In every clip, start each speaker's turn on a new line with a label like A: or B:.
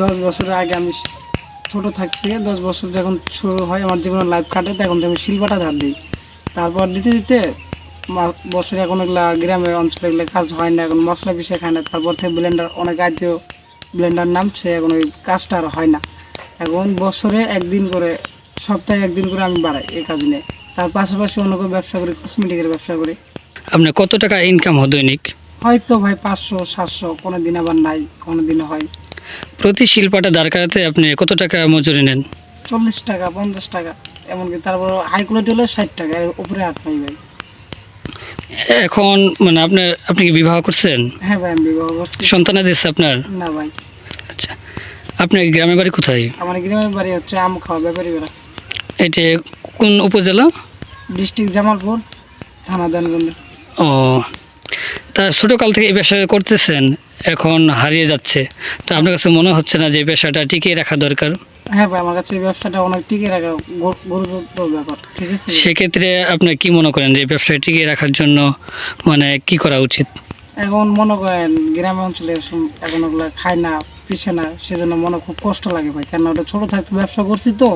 A: দশ বছরের আগে আমি ছোট থাকতে দশ বছর যখন শুরু হয় আমার জীবনের লাইফ কাটে তখন আমি শিলপাটা ধার দিই। তারপর দিতে দিতে বছরে এখন এগুলা গ্রামের অঞ্চলে এগুলো কাজ হয় না এখন মশলা পিছিয়ে খায় না। তারপর থেকে ব্লেন্ডার অনেক আজ ব্লেন্ডার নামছে এখন ওই কাজটা আর হয় না। এখন বছরে একদিন করে সপ্তাহে একদিন করে আমি বাড়াই এই কাজ নিয়ে। তার পাশাপাশি অন্য কোনো ব্যবসা করি কসমেটিকের ব্যবসা করি।
B: আপনার কত টাকা ইনকাম হয় দৈনিক?
A: হয়তো ভাই পাঁচশো সাতশো কোনো দিন আবার নাই কোনো দিন হয়।
B: প্রতি শিল্পাটা দাঁড় করাতে আপনি কত টাকা মজুরি নেন?
A: চল্লিশ টাকা পঞ্চাশ টাকা এমনকি তারপর হাই কোয়ালিটি হলে ষাট টাকা এর উপরে হাত নাই ভাই।
B: এখন মানে আপনার আপনি কি বিবাহ করছেন?
A: হ্যাঁ ভাই আমি বিবাহ করছি।
B: সন্তানা দিচ্ছে আপনার?
A: না ভাই।
B: আচ্ছা আপনার গ্রামের বাড়ি কোথায়?
A: আমার গ্রামের বাড়ি হচ্ছে আম খাওয়া ব্যাপারী বেড়া।
B: এটি কোন উপজেলা?
A: ডিস্ট্রিক্ট জামালপুর থানা দানগঞ্জ
B: ও তা ছোটোকাল থেকে এই পেশা করতেছেন এখন হারিয়ে যাচ্ছে। তো আপনার কাছে মনে হচ্ছে না যে পেশাটা টিকিয়ে রাখা দরকার?
A: হ্যাঁ ভাই আমার কাছে এই ব্যবসাটা অনেক টিকে রাখা গু- গুরুত্বপূর্ণ ব্যাপার ঠিক আছে?
B: সেক্ষেত্রে আপনি কি মনে করেন যে ব্যবসায় টিকিয়ে রাখার জন্য মানে কি করা উচিত?
A: এখন মনে করেন গ্রাম অঞ্চলে এখন ওগুলো খায় না পিছে না সেজন্য মনে খুব কষ্ট লাগে ভাই। কেন ওটা ছোটো থাকতে ব্যবসা করছি তো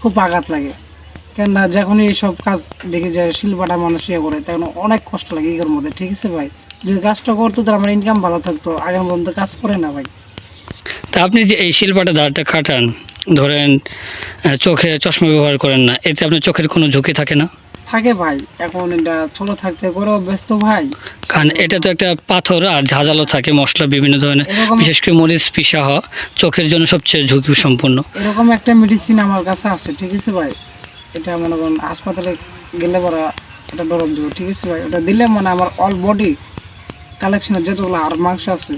A: খুব আঘাত লাগে। কেননা যখনই এইসব কাজ দেখি যে শিল্পটা মানুষ ইয়ে করে তখন অনেক কষ্ট লাগে এগুলোর মধ্যে ঠিক আছে ভাই? যদি কাজটা করতো তাহলে আমার ইনকাম ভালো থাকতো আগের পর্যন্ত কাজ করে না ভাই।
B: তা আপনি যে এই শিল্পটা দাঁড়টা কাটান ধরেন চোখে চশমা ব্যবহার করেন না এতে আপনার চোখের কোনো ঝুঁকি থাকে না?
A: থাকে ভাই এখন এটা ছোট থাকতে করেও ব্যস্ত ভাই।
B: কারণ এটা তো একটা পাথর আর ঝাঁঝালো থাকে মশলা বিভিন্ন ধরনের বিশেষ করে মরিচ পিসা হওয়া চোখের জন্য সবচেয়ে ঝুঁকি সম্পন্ন
A: এরকম একটা মেডিসিন আমার কাছে আছে ঠিক আছে ভাই? এটা মনে করেন হাসপাতালে গেলে পরা এটা ডরব দেবো ঠিক আছে ভাই? ওটা দিলে মানে আমার অল বডি কালেকশনের যতগুলো আর মাংস আছে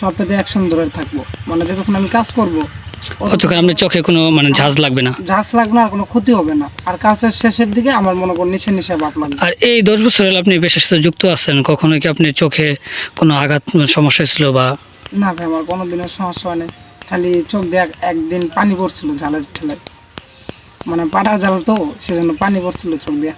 A: সবটাতে একসঙ্গে ধরে থাকব। মানে যতক্ষণ আমি কাজ করব
B: অতক্ষণ আপনার চোখে কোনো মানে ঝাঁজ লাগবে না?
A: ঝাঁস লাগবে না আর কোনো ক্ষতি হবে না। আর কাজের শেষের দিকে আমার মনে করেন নিচে নিচে ভাব লাগবে।
B: আর এই দশ বছর হলে আপনি পেশার সাথে যুক্ত আছেন কখনো কি আপনি চোখে কোনো আঘাত সমস্যা ছিল বা?
A: না ভাই আমার কোনো দিনের সমস্যা হয় খালি চোখ দিয়ে একদিন পানি পড়ছিল জালের ঠেলায়। মানে পাটার জাল তো সেজন্য পানি পড়ছিল চোখ দিয়ে।